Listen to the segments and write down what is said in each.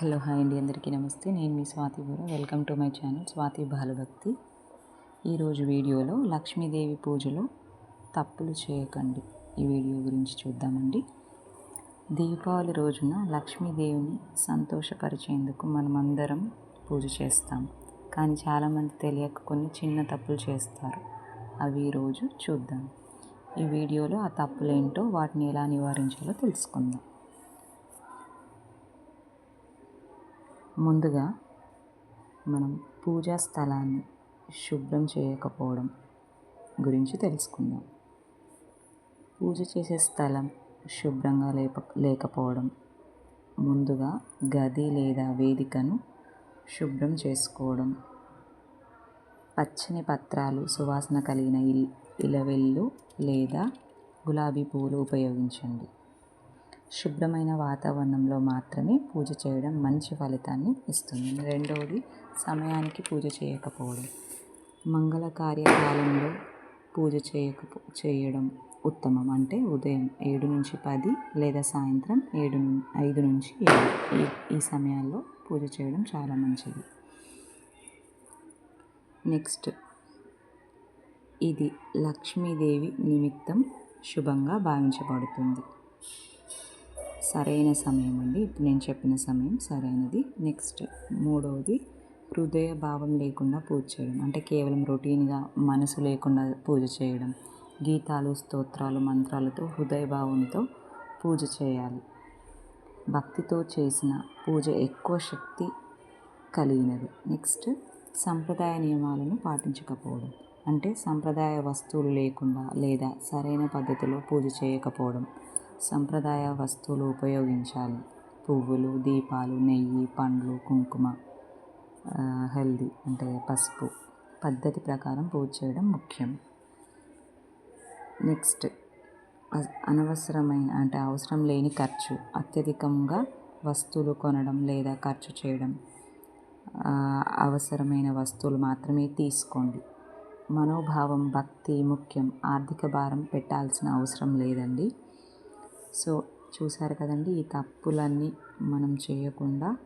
Hello hi అండి. అందరికీ నమస్తే. నేను మీ Swathi Bura welcome to my channel Swathi Balabhakti. ఈరోజు వీడియోలో లక్ష్మీదేవి పూజలో తప్పులు చేయకండి. ఈ వీడియో గురించి చూద్దామండి. దీపావళి రోజున లక్ష్మీదేవిని సంతోషపరిచేందుకు మనమందరం పూజ చేస్తాం. కానీ చాలామంది తెలియక కొన్ని చిన్న తప్పులు చేస్తారు. అవి ఈరోజు చూద్దాం. ఈ వీడియోలో ఆ తప్పులేంటో వాటిని ఎలా నివారించాలో తెలుసుకుందాం. ముందుగా మనం పూజా స్థలాన్ని శుభ్రం చేయకపోవడం గురించి తెలుసుకుందాం. పూజ చేసే స్థలం శుభ్రంగా లేప లేకపోవడం ముందుగా గది లేదా వేదికను శుభ్రం చేసుకోవడం పచ్చని పత్రాలు సువాసన కలిగిన ఇల్ ఇలవెల్లు లేదా గులాబీ పువ్వులు ఉపయోగించండి. శుభ్రమైన వాతావరణంలో మాత్రమే పూజ చేయడం మంచి ఫలితాన్ని ఇస్తుంది. రెండవది సమయానికి పూజ చేయకపోవడం. మంగళ కార్యకాలంలో పూజ చేయకపో చేయడం ఉత్తమం. అంటే ఉదయం ఏడు నుంచి పది లేదా సాయంత్రం ఏడు ఐదు నుంచి ఏడు. ఈ ఈ సమయాల్లో పూజ చేయడం చాలా మంచిది. నెక్స్ట్ ఇది లక్ష్మీదేవి నిమిత్తం శుభంగా భావించబడుతుంది. సరైన సమయం అండి. ఇప్పుడు నేను చెప్పిన సమయం సరైనది. నెక్స్ట్ మూడవది హృదయ భావం లేకుండా పూజ చేయడం. అంటే కేవలం రొటీన్గా మనసు లేకుండా పూజ చేయడం. గీతాలు స్తోత్రాలు మంత్రాలతో హృదయ భావంతో పూజ చేయాలి. భక్తితో చేసిన పూజ ఎక్కువ శక్తి కలిగినది. నెక్స్ట్ సంప్రదాయ నియమాలను పాటించకపోవడం. అంటే సంప్రదాయ వస్తువులు లేకుండా లేదా సరైన పద్ధతిలో పూజ చేయకపోవడం. సంప్రదాయ వస్తువులు ఉపయోగించాలి. పువ్వులు దీపాలు నెయ్యి పండ్లు కుంకుమ హెల్దీ అంటే పసుపు. పద్ధతి ప్రకారం పూజ చేయడం ముఖ్యం. నెక్స్ట్ అనవసరమైన అంటే అవసరం లేని ఖర్చు. అత్యధికంగా వస్తువులు కొనడం లేదా ఖర్చు చేయడం అవసరమైన వస్తువులు మాత్రమే తీసుకోండి. మనోభావం భక్తి ముఖ్యం. ఆర్థిక భారం పెట్టాల్సిన అవసరం లేదండి. సో చూసారు కదండి ఈ తప్పులన్నీ మనం చేయకుండా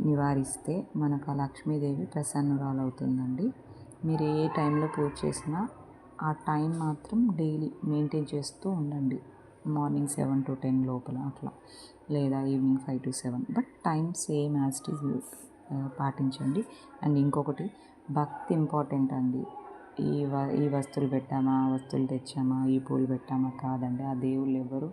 నివారిస్తే మనకు ఆ లక్ష్మీదేవి ప్రసన్నురాలవుతుందండి. మీరు ఏ టైంలో పూజ చేసినా ఆ టైం మాత్రం డైలీ మెయింటైన్ చేస్తూ ఉండండి. మార్నింగ్ సెవెన్ టు టెన్ లోపల అట్లా లేదా evening five to seven. But time same as it is పాటించండి. అండ్ ఇంకొకటి భక్తి ఇంపార్టెంట్ అండి. ఈ వ ఈ వస్తువులు పెట్టామా ఆ వస్తువులు తెచ్చామా ఈ పూలు పెట్టామా కాదండి. ఆ దేవుళ్ళు ఎవరు?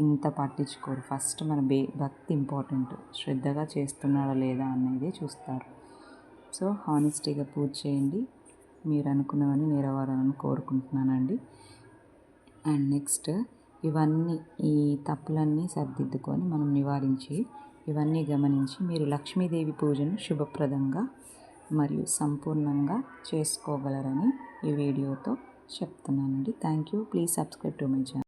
ఇంత పట్టించుకోరు. ఫస్ట్ మన బే భక్తి ఇంపార్టెంట్. శ్రద్ధగా చేస్తున్నాడా లేదా అనేది చూస్తారు. సో హానెస్టీగా పూజ చేయండి. మీరు అనుకున్నవన్నీ నెరవేరాలని కోరుకుంటున్నానండి. అండ్ నెక్స్ట్ ఇవన్నీ ఈ తప్పులన్నీ సర్దిద్దుకొని మనం నివారించి ఇవన్నీ గమనించి మీరు లక్ష్మీదేవి పూజను శుభప్రదంగా మరియు సంపూర్ణంగా చేసుకోగలరని ఈ వీడియోతో చెప్తున్నానండి. Thank you please subscribe to my channel